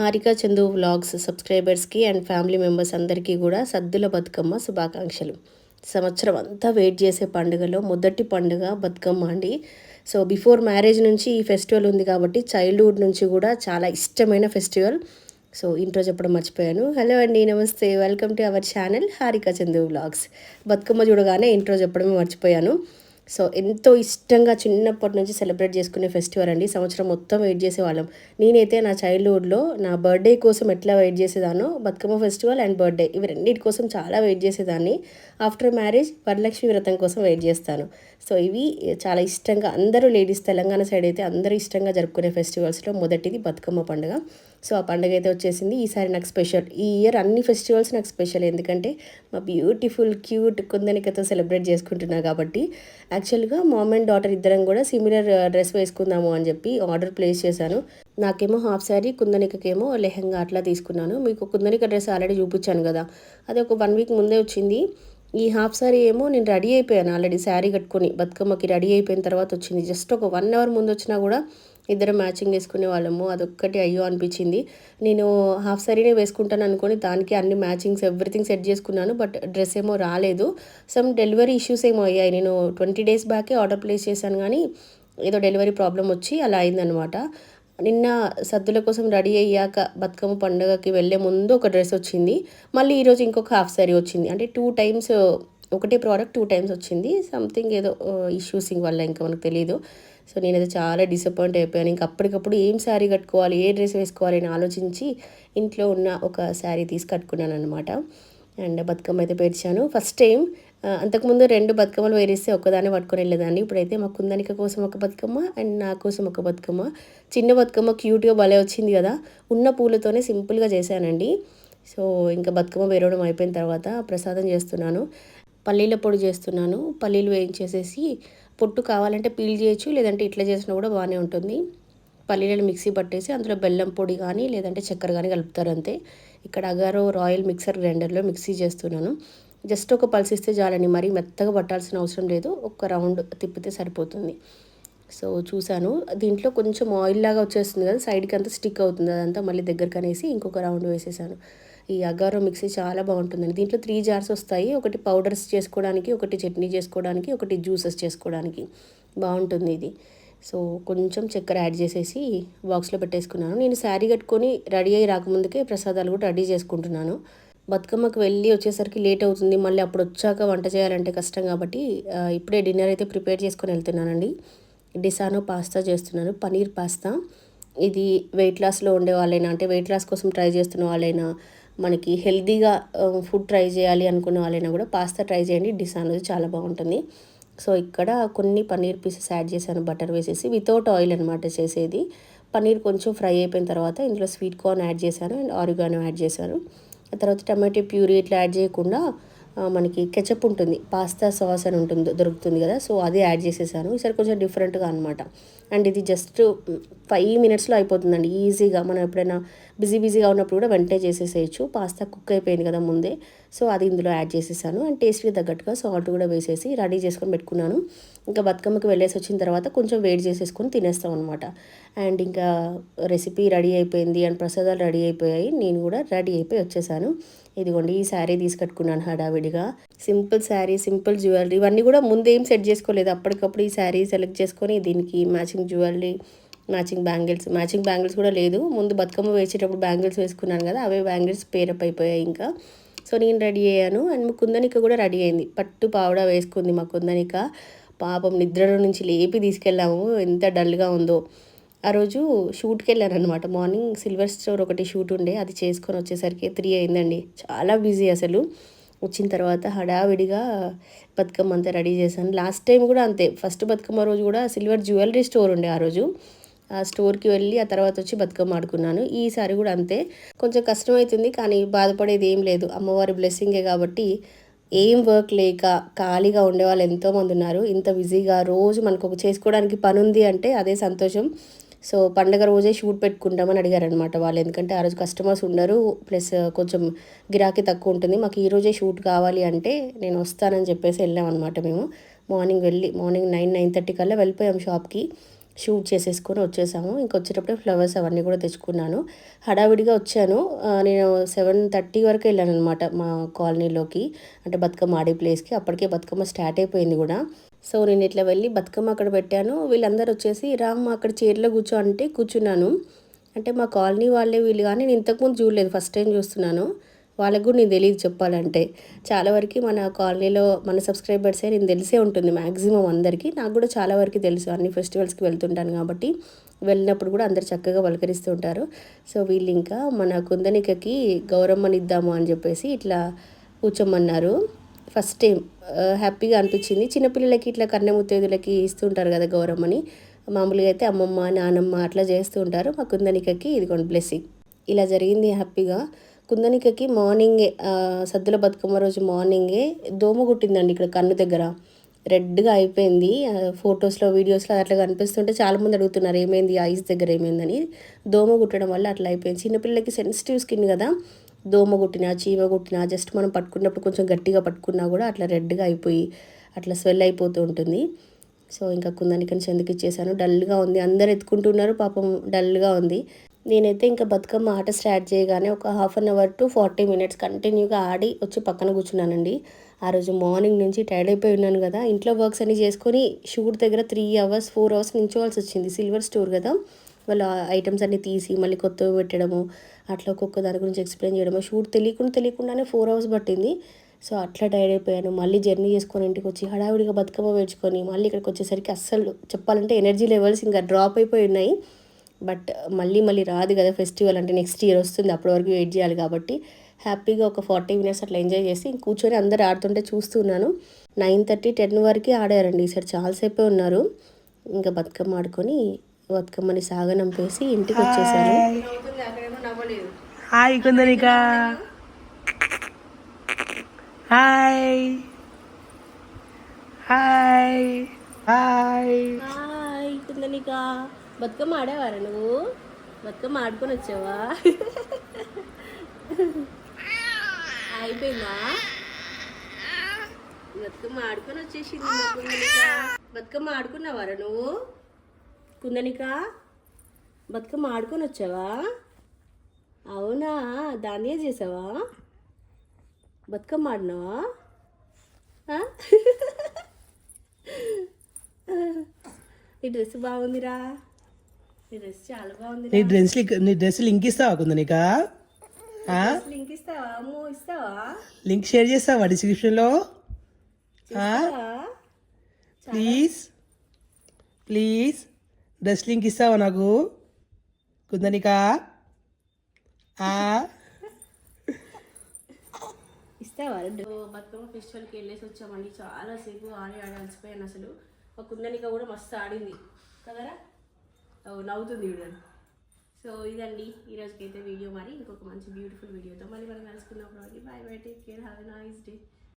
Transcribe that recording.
Harika Chandu vlogs సబ్స్క్రైబర్స్కి and family members అందరికీ కూడా సద్దుల బతుకమ్మ శుభాకాంక్షలు. సంవత్సరం అంతా వెయిట్ చేసే పండుగలో మొదటి పండుగ బతుకమ్మ అండి. సో బిఫోర్ మ్యారేజ్ నుంచి ఈ ఫెస్టివల్ ఉంది కాబట్టి చైల్డ్హుడ్ నుంచి కూడా చాలా ఇష్టమైన ఫెస్టివల్. సో ఇంట్రో చెప్పడం మర్చిపోయాను. హలో అండి నమస్తే. Welcome to our channel Harika Chandu vlogs. Bathukamma చూడగానే ఇంట్రో చెప్పడమే మర్చిపోయాను. సో ఎంతో ఇష్టంగా చిన్నప్పటి నుంచి సెలబ్రేట్ చేసుకునే ఫెస్టివల్ అండి. సంవత్సరం మొత్తం వెయిట్ చేసేవాళ్ళం. నేనైతే నా చైల్డ్హుడ్లో నా బర్త్డే కోసం ఎట్లా వెయిట్ చేసేదానో బతుకమ్మ ఫెస్టివల్ అండ్ బర్త్డే ఇవి రెండింటి కోసం చాలా వెయిట్ చేసేదాన్ని. ఆఫ్టర్ మ్యారేజ్ వరలక్ష్మి వ్రతం కోసం వెయిట్ చేస్తాను. సో ఇవి చాలా ఇష్టంగా అందరూ లేడీస్ తెలంగాణ సైడ్ అయితే అందరూ ఇష్టంగా జరుపుకునే ఫెస్టివల్స్లో మొదటిది బతుకమ్మ పండుగ. సో ఆ పండుగ అయితే వచ్చేసింది. ఈసారి నాకు స్పెషల్ ఈ ఇయర్ అన్ని ఫెస్టివల్స్ నాకు స్పెషల్. ఎందుకంటే మా బ్యూటిఫుల్ క్యూట్ కుందనికతో సెలబ్రేట్ చేసుకుంటున్నా కాబట్టి యాక్చువల్గా మామ్ అండ్ డాటర్ ఇద్దరం కూడా సిమిలర్ డ్రెస్ వేసుకుందాము అని చెప్పి ఆర్డర్ ప్లేస్ చేశాను. నాకేమో హాఫ్ శారీ కుందనికకేమో లెహంగా అట్లా తీసుకున్నాను. మీకు కుందనిక డ్రెస్ ఆల్రెడీ చూపించాను కదా. అది ఒక వన్ వీక్ ముందే వచ్చింది. ఈ హాఫ్ శారీ ఏమో నేను రెడీ అయిపోయాను ఆల్రెడీ శారీ కట్టుకొని. బతుకమ్మకి రెడీ అయిపోయిన తర్వాత వచ్చింది. జస్ట్ ఒక వన్ అవర్ ముందు వచ్చినా కూడా ఇద్దరు మ్యాచింగ్ వేసుకునే వాళ్ళము. అదొక్కటి అయ్యో అనిపించింది. నేను హాఫ్ సారీనే వేసుకుంటాను అనుకుని దానికి అన్ని మ్యాచింగ్స్ ఎవ్రీథింగ్ సెట్ చేసుకున్నాను. బట్ డ్రెస్ ఏమో రాలేదు. సమ్ డెలివరీ ఇష్యూస్ ఏమో అయ్యాయి. నేను ట్వంటీ డేస్ బ్యాకే ఆర్డర్ ప్లేస్ చేశాను కానీ ఏదో డెలివరీ ప్రాబ్లం వచ్చి అలా అయిందనమాట నిన్న సద్దుల కోసం రెడీ అయ్యాక బతుకమ్మ పండుగకి వెళ్ళే ముందు ఒక డ్రెస్ వచ్చింది. మళ్ళీ ఈరోజు ఇంకొక హాఫ్ సారీ వచ్చింది. అంటే టూ టైమ్స్ ఒకటే ప్రోడక్ట్ టూ టైమ్స్ వచ్చింది. సంథింగ్ ఏదో ఇష్యూస్ వల్ల ఇంకా మనకు తెలియదు సో నేనైతే చాలా డిసప్పాయింట్ అయిపోయాను. ఇంకా అప్పటికప్పుడు ఏం శారీ కట్టుకోవాలి ఏ డ్రెస్ వేసుకోవాలి అని ఆలోచించి ఇంట్లో ఉన్న ఒక శారీ తీసి కట్టుకున్నాను అనమాట అండ్ బతుకమ్మ అయితే పేర్చాను. ఫస్ట్ టైం అంతకుముందు రెండు బతుకమ్మలు వేరేస్తే ఒక్కదాన్ని పట్టుకొని వెళ్ళేదాన్ని. ఇప్పుడైతే మా కుందనిక కోసం ఒక బతుకమ్మ అండ్ నా కోసం ఒక బతుకమ్మ. చిన్న బతుకమ్మ క్యూట్గా భలే వచ్చింది కదా. ఉన్న పూలతోనే సింపుల్గా చేశానండి. సో ఇంకా బతుకమ్మ వేరవడం అయిపోయిన తర్వాత ప్రసాదం చేస్తున్నాను. పల్లీల పొడి చేస్తున్నాను. పల్లీలు వేయించేసేసి పొట్టు కావాలంటే పీల్ చేయొచ్చు లేదంటే ఇట్లా చేసినా కూడా బాగానే ఉంటుంది. పల్లీలను మిక్సీ పట్టేసి అందులో బెల్లం పొడి కానీ లేదంటే చక్కెర కానీ కలుపుతారు అంతే. ఇక్కడ అగారో రాయల్ మిక్సర్ గ్రైండర్లో మిక్సీ చేస్తున్నాను. జస్ట్ ఒక పల్స్ ఇస్తే చాలండి మరీ మెత్తగా పట్టాల్సిన అవసరం లేదు. ఒక రౌండ్ తిప్పితే సరిపోతుంది. సో చూశాను. దీంట్లో కొంచెం ఆయిల్ లాగా వచ్చేస్తుంది కదా సైడ్కి అంతా స్టిక్ అవుతుంది అదంతా మళ్ళీ దగ్గరకు అనేసి ఇంకొక రౌండ్ వేసేసాను. ఈ అగారో మిక్సీ చాలా బాగుంటుందండి. దీంట్లో త్రీ జార్స్ వస్తాయి. ఒకటి పౌడర్స్ చేసుకోవడానికి ఒకటి చట్నీ చేసుకోవడానికి ఒకటి జ్యూసెస్ చేసుకోవడానికి బాగుంటుంది ఇది. సో కొంచెం చక్కెర యాడ్ చేసేసి బాక్స్లో పెట్టేసుకున్నాను. నేను శారీ కట్టుకొని రెడీ అయ్యి రాకముందుకే ప్రసాదాలు కూడా రెడీ చేసుకుంటున్నాను. బతుకమ్మకు వెళ్ళి వచ్చేసరికి లేట్ అవుతుంది. మళ్ళీ అప్పుడు వచ్చాక వంట చేయాలంటే కష్టం కాబట్టి ఇప్పుడే డిన్నర్ అయితే ప్రిపేర్ చేసుకొని వెళ్తున్నానండి. డిసానో పాస్తా చేస్తున్నాను. పనీర్ పాస్తా. ఇది వెయిట్ లాస్లో ఉండే వాళ్ళైనా అంటే వెయిట్ లాస్ కోసం ట్రై చేస్తున్న వాళ్ళైనా మనకి హెల్తీగా ఫుడ్ ట్రై చేయాలి అనుకున్న వాళ్ళైనా కూడా పాస్తా ట్రై చేయండి. డిస్ అనేది చాలా బాగుంటుంది. సో ఇక్కడ కొన్ని పన్నీర్ పీసెస్ యాడ్ చేశాను. బటర్ వేసేసి వితౌట్ ఆయిల్ అనమాట చేసేది. పన్నీర్ కొంచెం ఫ్రై అయిపోయిన తర్వాత ఇందులో స్వీట్ కార్న్ యాడ్ చేశాను అండ్ ఆరిగానో యాడ్ చేశాను. తర్వాత టమాటో ప్యూరీ ఇట్లా యాడ్ చేయకుండా మనకి కెచప్ ఉంటుంది పాస్తా సాస్ అని ఉంటుంది దొరుకుతుంది కదా. సో అది యాడ్ చేసేసాను. ఈసారి కొంచెం డిఫరెంట్గా అనమాట అండ్ ఇది జస్ట్ ఫైవ్ మినిట్స్లో అయిపోతుందండి. ఈజీగా మనం ఎప్పుడైనా బిజీ బిజీగా ఉన్నప్పుడు కూడా వెంటనే చేసేసేయచ్చు. పాస్తా కుక్ అయిపోయింది కదా ముందే. సో అది ఇందులో యాడ్ చేసేసాను. అండ్ టేస్ట్కి తగ్గట్టుగా సాల్ట్ కూడా వేసేసి రెడీ చేసుకొని పెట్టుకున్నాను. ఇంకా బతుకమ్మకి వెళ్ళేసి వచ్చిన తర్వాత కొంచెం వెయిట్ చేసేసుకొని తినేస్తాం అనమాట అండ్ ఇంకా రెసిపీ రెడీ అయిపోయింది. అండ్ ప్రసాదాలు రెడీ అయిపోయాయి. నేను కూడా రెడీ అయిపోయి వచ్చేసాను. ఇదిగోండి ఈ శారీ తీసుకట్టుకున్నాను హడావిడిగా. Simple sari simple jewellery. ఇవన్నీ కూడా ముందేం సెట్ చేసుకోలేదు. అప్పటికప్పుడు ఈ శారీ సెలెక్ట్ చేసుకొని దీనికి matching jewellery matching bangles matching bangles కూడా లేదు. ముందు బతుకమ్మ వేసేటప్పుడు బ్యాంగిల్స్ వేసుకున్నాను కదా అవే బ్యాంగిల్స్ పేరప్ అయిపోయాయి ఇంకా. సో నేను రెడీ అయ్యాను. అండ్ మా కుందనిక కూడా రెడీ అయింది. పట్టు పావడ వేసుకుంది మా కుందనిక. పాపం నిద్రలో నుంచి లేపి తీసుకెళ్ళాము. ఎంత డల్గా ఉందో. ఆ రోజు షూట్కి వెళ్ళాను అనమాట మార్నింగ్ సిల్వర్ స్టోర్ ఒకటి షూట్ ఉండే. అది చేసుకొని వచ్చేసరికి త్రీ అయిందండి. చాలా బిజీ అసలు. వచ్చిన తర్వాత హడావిడిగా బతుకమ్మ అంతా రెడీ చేశాను. లాస్ట్ టైం కూడా అంతే. ఫస్ట్ బతుకమ్మ రోజు కూడా సిల్వర్ జ్యువెలరీ స్టోర్ ఉండే ఆ రోజు. స్టోర్కి వెళ్ళి ఆ తర్వాత వచ్చి బతుకమ్మ ఆడుకున్నాను. ఈసారి కూడా అంతే. కొంచెం కష్టమవుతుంది కానీ బాధపడేది ఏం లేదు. అమ్మవారి బ్లెస్సింగే కాబట్టి ఏం వర్క్ లేక ఖాళీగా ఉండేవాళ్ళు ఎంతోమంది ఉన్నారు. ఇంత బిజీగా రోజు మనకు ఒక చేసుకోవడానికి పని ఉంది అంటే అదే సంతోషం. సో పండగ రోజే షూట్ పెట్టుకుంటామని అడిగారనమాట వాళ్ళు. ఎందుకంటే ఆ రోజు కస్టమర్స్ ఉండరు. ప్లస్ కొంచెం గిరాకీ తక్కువ ఉంటుంది. మాకు ఈ రోజే షూట్ కావాలి అంటే నేను వస్తానని చెప్పేసి వెళ్ళాం అనమాట మేము. మార్నింగ్ వెళ్ళి మార్నింగ్ నైన్ నైన్ థర్టీ కల్లా వెళ్ళిపోయాం షాప్కి. షూట్ చేసేసుకొని వచ్చేసాము. ఇంకొచ్చేటప్పుడే ఫ్లవర్స్ అవన్నీ కూడా తెచ్చుకున్నాను. హడావిడిగా వచ్చాను. నేను సెవెన్ థర్టీ వరకు వెళ్ళాను అనమాట మా కాలనీలోకి. అంటే బతుకమ్మ ఆడే ప్లేస్కి. అప్పటికే బతుకమ్మ స్టార్ట్ అయిపోయింది కూడా. సో నేను ఇట్లా వెళ్ళి బతుకమ్మ అక్కడ పెట్టాను. వీళ్ళందరూ వచ్చేసి రామ్మ అక్కడ చైర్లో కూర్చో అంటే కూర్చున్నాను. అంటే మా కాలనీ వాళ్ళే వీళ్ళు కానీ నేను ఇంతకుముందు చూడలేదు. ఫస్ట్ టైం చూస్తున్నాను. వాళ్ళకు కూడా నేను తెలియదు చెప్పాలంటే. చాలా వరకు మన కాలనీలో మన సబ్స్క్రైబర్సే నేను తెలిసే ఉంటుంది మ్యాక్సిమం అందరికీ. నాకు కూడా చాలా వరకు తెలుసు. అన్ని ఫెస్టివల్స్కి వెళ్తుంటాను కాబట్టి వెళ్ళినప్పుడు కూడా అందరు చక్కగా పలకరిస్తూ ఉంటారు. సో వీళ్ళు ఇంకా మన కుందనికకి గౌరమ్మనిద్దాము అని చెప్పేసి ఇట్లా కూర్చోమన్నారు. ఫస్ట్ టైం హ్యాపీగా అనిపించింది. చిన్నపిల్లలకి ఇట్లా కన్నెముత్తేదులకి ఇస్తుంటారు కదా గౌరమ్మని. మామూలుగా అయితే అమ్మమ్మ నానమ్మ అట్లా చేస్తూ ఉంటారు. మా కుందనికకి ఇదిగోండి బ్లెస్సింగ్ ఇలా జరిగింది హ్యాపీగా. కుందనికకి మార్నింగే సద్దుల బతుకమ్మ రోజు మార్నింగే దోమ కుట్టిందండి ఇక్కడ కన్ను దగ్గర. రెడ్గా అయిపోయింది. ఫొటోస్లో వీడియోస్లో అట్లా కనిపిస్తుంటే చాలామంది అడుగుతున్నారు ఏమైంది? ఐస్ దగ్గర ఏమైందని? దోమ కుట్టడం వల్ల అట్లా అయిపోయింది. చిన్నపిల్లలకి సెన్సిటివ్ స్కిన్ కదా దోమ కుట్టినా చీమ కుట్టినా జస్ట్ మనం పట్టుకున్నప్పుడు కొంచెం గట్టిగా పట్టుకున్నా కూడా అట్లా రెడ్గా అయిపోయి అట్లా స్వెల్ అయిపోతూ ఉంటుంది. సో ఇంకా కుందానికి చెందుకు ఇచ్చేసాను డల్గా ఉంది. అందరు ఎత్తుకుంటున్నారు. పాపం డల్గా ఉంది. నేనైతే ఇంకా బతుకమ్మ ఆట స్టార్ట్ చేయగానే ఒక half an hour to forty minutes కంటిన్యూగా ఆడి వచ్చి పక్కన కూర్చున్నానండి. ఆ రోజు మార్నింగ్ నుంచి టైర్డ్ అయిపోయి ఉన్నాను కదా. ఇంట్లో వర్క్స్ అన్ని చేసుకొని షూట్ దగ్గర త్రీ అవర్స్ ఫోర్ అవర్స్ నించోవాల్సి వచ్చింది. సిల్వర్ స్టోర్ కదా. వాళ్ళ ఐటమ్స్ అన్ని తీసి మళ్ళీ కొత్తవి పెట్టడము అట్లా ఒక్కొక్క దాని గురించి ఎక్స్ప్లెయిన్ చేయడము షూట్ తెలియకుండా తెలియకుండానే ఫోర్ అవర్స్ పట్టింది. సో అట్లా టైర్డ్ అయిపోయాను. మళ్ళీ జర్నీ చేసుకొని ఇంటికి వచ్చి హడావిడిగా బతుకమ్మ వేర్చుకొని మళ్ళీ ఇక్కడికి వచ్చేసరికి అస్సలు చెప్పాలంటే ఎనర్జీ లెవెల్స్ ఇంకా డ్రాప్ అయిపోయి ఉన్నాయి. బట్ మళ్ళీ మళ్ళీ రాదు కదా ఫెస్టివల్ అంటే నెక్స్ట్ ఇయర్ వస్తుంది అప్పటి వరకు వెయిట్ చేయాలి కాబట్టి హ్యాపీగా ఒక ఫార్టీ మినిట్స్ అట్లా ఎంజాయ్ చేసి కూర్చొని అందరు ఆడుతుంటే చూస్తున్నాను నైన్ థర్టీ టెన్ వరకే ఆడారండి. ఈసారి చాలాసేపే ఉన్నారు. ఇంకా బతుకమ్మ ఆడుకొని బతుకమ్మని సాగనంపేసి ఇంటికి వచ్చేసాను hi. Hi. Hi. Hi. Hi Kundanika. Bathukamma ఆడేవారా నువ్వు? బతుకమ్మ ఆడుకొని వచ్చావా? అయిపోయిందా? బతుకమ్మ ఆడుకొని వచ్చేసింది బతుకమ్మ ఆడుకున్నావారా నువ్వు? కుందనిక బతుకమ్మ ఆడుకొని వచ్చావా? అవునా? దాన్ని చేసావా? బతుకమ్మ ఆడినావా? ఈ డ్రెస్ బాగుందిరా ఈ డ్రెస్ చాలా బాగుంది నీ డ్రెస్ నీ డ్రెస్ లింక్ ఇస్తావా కుందనిక ఆ? లింక్ ఇస్తావా? అమ్మో ఇస్తావా? లింక్ షేర్ చేస్తావా డిస్క్రిప్షన్లో? ప్లీజ్ ప్లీజ్ డ్రెస్ లింక్ ఇస్తావా నాకు? కుందనిక? ఇస్తావా? బతుకమ్మ ఫెస్టివల్కి వెళ్ళేసి వచ్చామండి. చాలా సేపు ఆడి ఆడి అలసిపోయాను అసలు. మా కుందనిక కూడా మస్తు ఆడింది. కదరా? నవ్వుతుంది చూడండి. సో ఇదండి ఈరోజుకైతే వీడియో మరి. ఇంకొక మంచి బ్యూటిఫుల్ వీడియోతో మళ్ళీ మనం కలుసుకున్నప్పుడు bye bye take care have a nice day